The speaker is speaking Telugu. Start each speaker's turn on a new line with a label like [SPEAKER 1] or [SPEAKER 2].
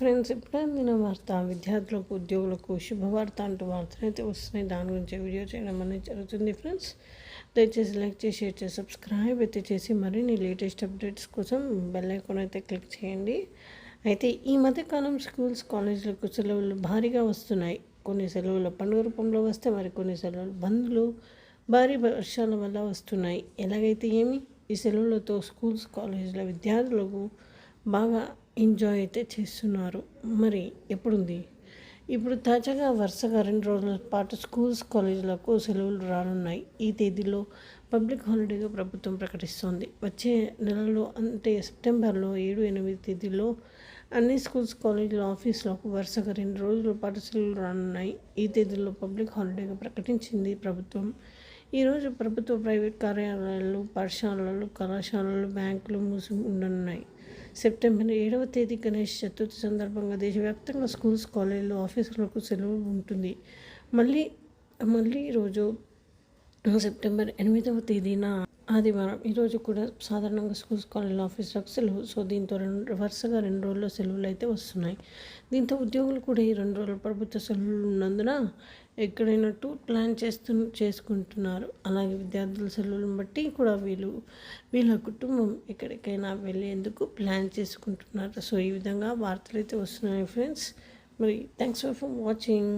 [SPEAKER 1] ఫ్రెండ్స్ ఇప్పుడే వార్త విద్యార్థులకు ఉద్యోగులకు శుభవార్త అంటూ వార్తలు అయితే వస్తున్నాయి. దాని గురించి వీడియో చేయడం అనేది జరుగుతుంది ఫ్రెండ్స్. దయచేసి లైక్ చేసి షేర్ చేసి సబ్స్క్రైబ్ అయితే చేసి మరిన్ని లేటెస్ట్ అప్డేట్స్ కోసం బెల్ ఐకాన్ అయితే క్లిక్ చేయండి. అయితే ఈ మధ్యకాలం స్కూల్స్ కాలేజీలకు సెలవులు భారీగా వస్తున్నాయి. కొన్ని సెలవులు పండుగ రూపంలో వస్తే మరి కొన్ని సెలవులు బంద్లు భారీ వర్షాల వల్ల వస్తున్నాయి. ఎలాగైతే ఏమి? ఈ సెలవులతో స్కూల్స్ కాలేజీల విద్యార్థులకు బాగా ఎంజాయ్ అయితే చేస్తున్నారు. మరి ఎప్పుడుంది? ఇప్పుడు తాజాగా వరుసగా రెండు రోజుల పాటు స్కూల్స్ కాలేజీలకు సెలవులు రానున్నాయి. ఈ తేదీలో పబ్లిక్ హాలిడేగా ప్రభుత్వం ప్రకటిస్తోంది. వచ్చే నెలలో అంటే సెప్టెంబర్లో ఏడు ఎనిమిది తేదీలో అన్ని స్కూల్స్ కాలేజీల ఆఫీసులకు వరుసగా రెండు రోజుల పాటు సెలవులు రానున్నాయి. ఈ తేదీలో పబ్లిక్ హాలిడేగా ప్రకటించింది ప్రభుత్వం. ఈరోజు ప్రభుత్వ ప్రైవేట్ కార్యాలయాలు పాఠశాలలు కళాశాలలు బ్యాంకులు మూసి ఉండనున్నాయి. సెప్టెంబర్ ఏడవ తేదీ గణేష్ చతుర్థి సందర్భంగా దేశవ్యాప్తంగా స్కూల్స్ కాలేజీలు ఆఫీసులకు సెలవు ఉంటుంది. మళ్ళీ మళ్ళీ ఈరోజు సెప్టెంబర్ ఎనిమిదవ తేదీన ఆదివారం. ఈరోజు కూడా సాధారణంగా స్కూల్స్ కాలేజ్ ఆఫీసులకు సెలవు. సో దీంతో రెండు వరుసగా రెండు రోజుల్లో సెలవులు అయితే వస్తున్నాయి. దీంతో ఉద్యోగులు కూడా ఈ రెండు రోజుల ప్రభుత్వ సెలవులు ఉన్నందున ఎక్కడైనా టూర్ ప్లాన్ చేస్తు చేసుకుంటున్నారు. అలాగే విద్యార్థుల సెలవులను బట్టి కూడా వీళ్ళు వీళ్ళ కుటుంబం ఎక్కడికైనా వెళ్ళేందుకు ప్లాన్ చేసుకుంటున్నారు. సో ఈ విధంగా వార్తలు అయితే వస్తున్నాయి ఫ్రెండ్స్. మరి థ్యాంక్స్ ఫర్ వాచింగ్.